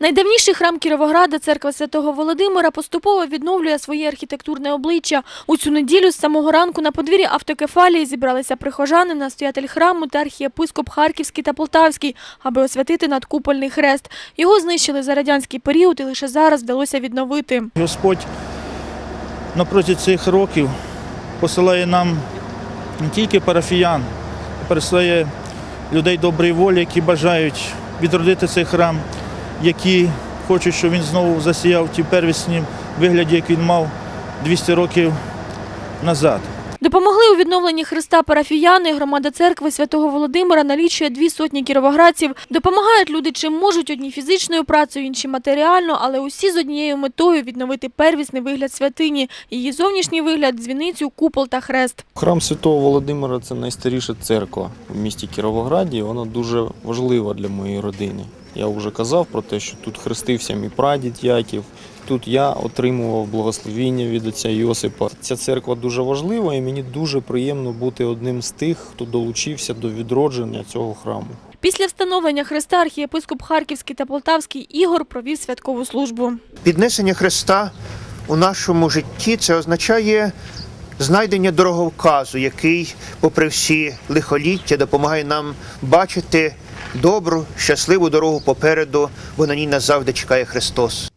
Найдавніший храм Кіровограда, церква святого Володимира, поступово відновлює своє архітектурне обличчя. У цю неділю з самого ранку на подвір'ї автокефалії зібралися прихожани, настоятель храму та архієпископ Харківський та Полтавський, аби освятити надкупольний хрест. Його знищили за радянський період і лише зараз вдалося відновити. Господь на протязі цих років посилає нам не тільки парафіян, а пересилає людей доброї волі, які бажають відродити цей храм, які хочуть, щоб він знову засіяв ті первісні вигляді, як він мав 200 років назад. Допомогли у відновленні Христа парафіяни. Громада церкви святого Володимира налічує дві сотні кіровоградців. Допомагають люди чим можуть, одні фізичною працею, інші матеріально, але усі з однією метою відновити первісний вигляд святині, її зовнішній вигляд, дзвіницю, купол та хрест. Храм Святого Володимира це найстаріша церква в місті Кіровограді. Вона дуже важлива для моєї родини. Я вже казав про те, що тут хрестився мій прадід Яків. Тут я отримував благословіння від отця Йосипа. Ця церква дуже важлива, і мені дуже приємно бути одним з тих, хто долучився до відродження цього храму. Після встановлення хреста архієпископ Харківський та Полтавський Ігор провів святкову службу. Піднесення Христа у нашому житті це означає знайдення дороговказу, який, попри всі лихоліття, допомагає нам бачити добру, щасливу дорогу попереду, бо на ній нас чекає Христос.